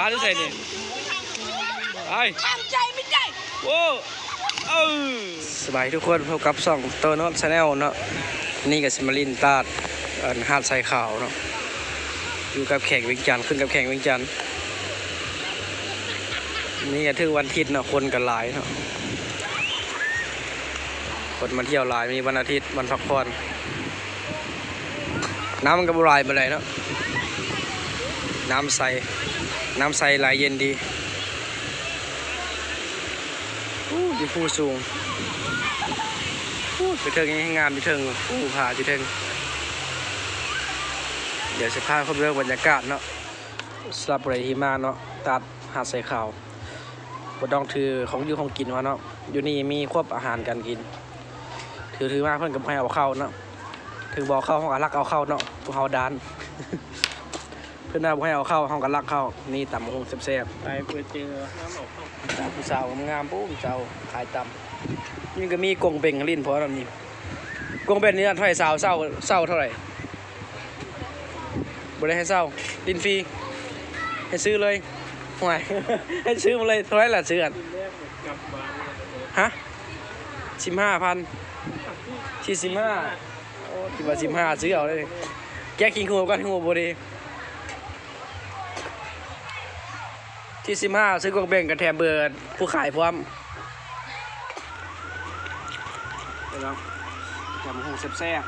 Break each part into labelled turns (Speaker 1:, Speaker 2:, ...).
Speaker 1: บ้านหรือใส่นี่ไป
Speaker 2: ทำใจไม่ได้
Speaker 1: โว้เออสบายทุกคนพบกับส่องโตโนตชาแนลเนาะนี่กับซิมารินตาดอันหาดทรายขาวเนาะอยู่กับแข่งวิงจันทร์ขึ้นกับแข่งวิงจันทร์นี่ก็ถือวันอาทิตย์เนาะคนกันหลายเนาะคนมาเที่ยวหลายมีวันอาทิตย์วันพักผ่อนน้ำมันก็บรายไปเลยเนาะน้ำใส น้ำใสไหลเย็นดีอู้ดีผู้สูงอู้ไปเทิงยังงามไปเทิงอู้ผาไปเทิงเดี๋ยวจะพาเข้าไปเรื่องบรรยากาศเนาะสลับไรหิมาเนาะตัดหาดใส่ขาวบดองถือของอยู่ของกินมาเนาะอยู่นี่มีควบอาหารการกิน ถือถือมากเพื่อนกับให้เอาเข้าเนาะถือบอกเข้าห้องกันลักเอาเข้าเนาะพวกเขาดาน เพื่อนเอาให้เอาเข้าห้องกันลักเข้า นี่ต่ำคงแซ่บๆ
Speaker 3: ไปเพื่อเจอน้ำออกเข้า
Speaker 1: ตาผู้สาวงามปุ๊บเจ้าขายต่ำนี่ก็มีกงเบ่งลิ้นเพราะเรนี่กงเบ่งนี่เท่าไหร่สาวเศร้าเศร้าเท่าไหร่บ่ได้ให้เศร้าลิ้นฟรีให้ซื้อเลยห่วยให้ซื้อมาเลยเท่าไหร่ละซื้ออันฮะสิบห้าพันสี่สิบห้าโอ้คิดว่าสิบห้าซื้อเอาเลยแกกินหัวกันหัวบ่ดี ที่สิบห้าซื้อกงเบ่งกับแถมเบอร์ผู้ขายพร้อมเดี๋ยวเราจำหงแซ่บ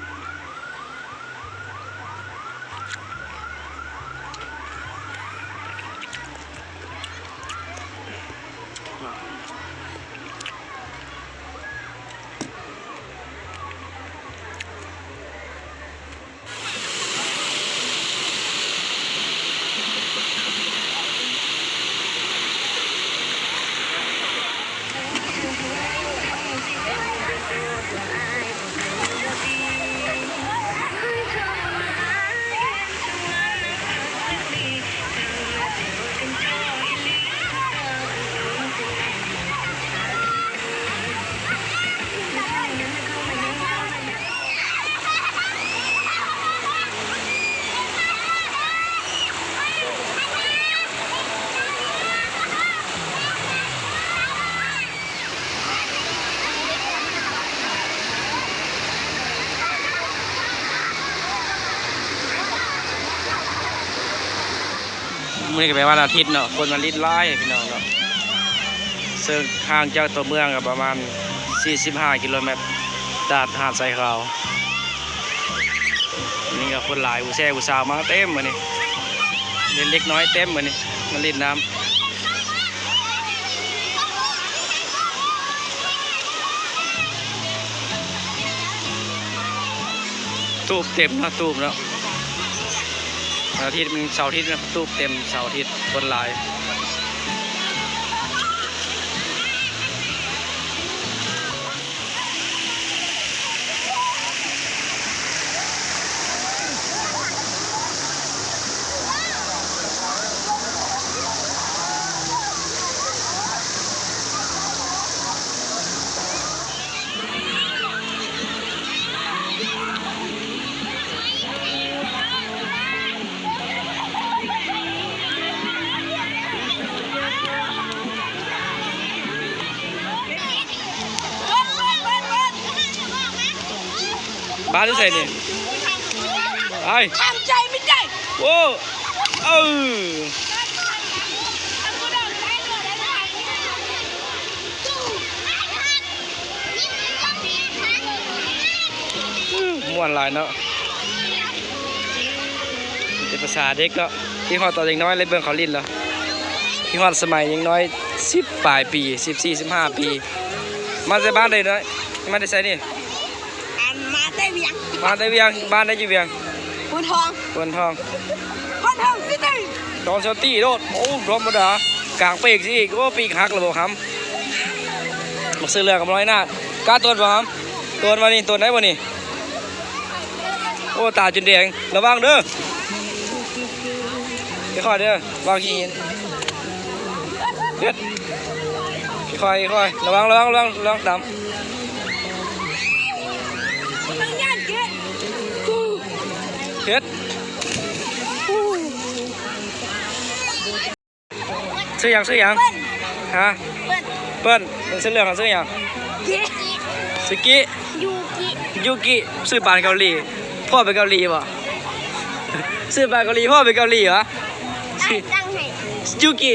Speaker 1: มื้อนี้ก็เป็นวันอาทิตย์เนาะคนมันลิดไล่พี่น้องเนาะซึ่งห่างจากตัวเมืองก็ประมาณ 45 กิโลเมตรตาดหาดทรายขาวนี่ก็คนหลายผู้แซ่ผู้สาวมาเต็มมื้อนี้เล็กเล็กน้อยเต็มมื้อนี้มาเล่นน้ำตูบเต็มนะตูบแล้ว อาทิตย์มันเสาร์อาทิตย์นะตู้เต็มเสาร์อาทิตย์คนหลาย บ้านหรือใส่นี่ไป
Speaker 2: ทำใจไม่ได้
Speaker 1: โว้เออม่วนหลายเนาะเป็นภาษาเด็กก็ที่ฮอดตอนยังน้อยเลยเบิ่งเขาลิ้นแล้วที่ฮอดสมัยยังน้อยสิบปลายปีสิบสี่สิบห้าปี มาจากบ้านใดน้อยมาได้ใส่นี่
Speaker 2: อัน มาได้เวียง
Speaker 1: มาได้เวียงบ้านได้อยู่เวียง
Speaker 2: ปูทอง
Speaker 1: ตวนทอง
Speaker 2: พ่อทองที่ไหน
Speaker 1: ดอนเชาตี้โดดโอ้ธรรมดากลางปีกสิอีกโอ้ปีกหักเลยบ่ครับมาซื้อเรือกับร้อยหน้ากล้าตัวบ่ครับตัวมานี่ตัวไหนวะนี่โอ้ตาจนแดงระวังเด้อค่อยๆเด้อวางขี้หินเด็ดค่อยๆค่อยๆระวังระวังระวังระวังดำ
Speaker 2: เฮ็
Speaker 1: ดซื้อหยังซื้อหยัง
Speaker 2: เปิ้ล
Speaker 1: ฮะ
Speaker 2: เปิ้ล
Speaker 1: เปิ้ลเป็นซื้อเรื่องของซื้อหยัง
Speaker 2: เย้
Speaker 1: สกิ
Speaker 2: ยูกิ
Speaker 1: ยูกิซื้อปานเกาหลีพ่อไปเกาหลีบ่ซื้อปานเกาหลีพ่อไปเกาหลีเหรอ
Speaker 2: ไอ้ตั้งให้
Speaker 1: ยูกิ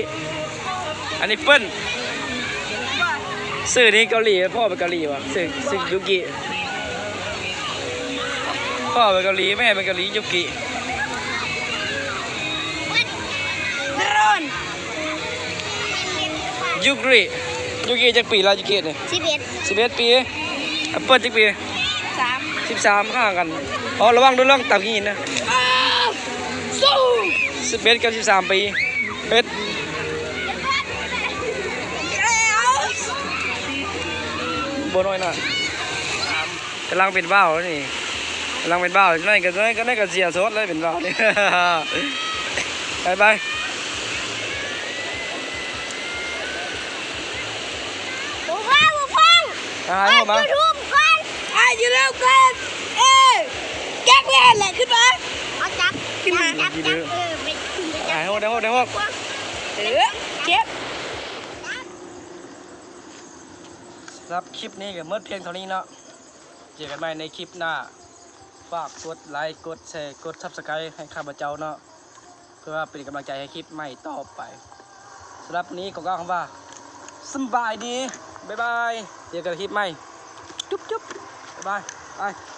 Speaker 1: อันนี้เปิ้ล
Speaker 2: บ่
Speaker 1: ซื้อนี่เกาหลีพ่อไปเกาหลีวะซื้อซื้อยูกิ พ่อไปเกาหลีแม่ไปเกาหลียูกิ
Speaker 2: โดรน
Speaker 1: ยูกริยูกิจักปีละยูกิเนี่ย
Speaker 2: สิบเอ็ด
Speaker 1: สิบเอ็ดปีแอปเปิลจักปี
Speaker 2: สาม
Speaker 1: สิบสามข้างกันอ๋อระวังด้วยเรื่องตับหินนะ
Speaker 2: สู้
Speaker 1: สิบเอ็ดกับสิบสามปีเป็ด
Speaker 2: แล้ว
Speaker 1: โบน้อยน่ะกำลังเป็นบ้าวแล้วนี่ ลังเป็นบ้าวนั่นก็นั่นก็นั่นก็เสียโซดเลยเป็นบ้าวนี่ไปไป
Speaker 2: หมูฟังหมูฟัง
Speaker 1: อาหารเข้ามา
Speaker 2: ยูทูบก่อนอะอยู่แล้วกันเอ้ยแก๊กแล่นแหละขึ้นมาเอาจับขึ้นมาจับจับเออไปขึ้นไป
Speaker 1: อา
Speaker 2: จั
Speaker 1: หาร
Speaker 2: บ
Speaker 1: เข้าได้หมดได้หมด
Speaker 2: เออเก็บ
Speaker 1: ครับคลิปนี้ก็เมื่อเพียงเท่านี้เนาะเจอกันใหม่ในคลิปหน้า ฝากกดไลค์กดแชร์กดซับสไครต์ให้ข้าพเจ้าเนาะเพื่อว่าเป็นกำลังใจให้คลิปใหม่ต่อไปสำหรับวันนี้ก็กล่าวคำว่าสบายดีบ๊ายบายเจอกันคลิปใหม่จุ๊บจุ๊บบ๊ายบายไป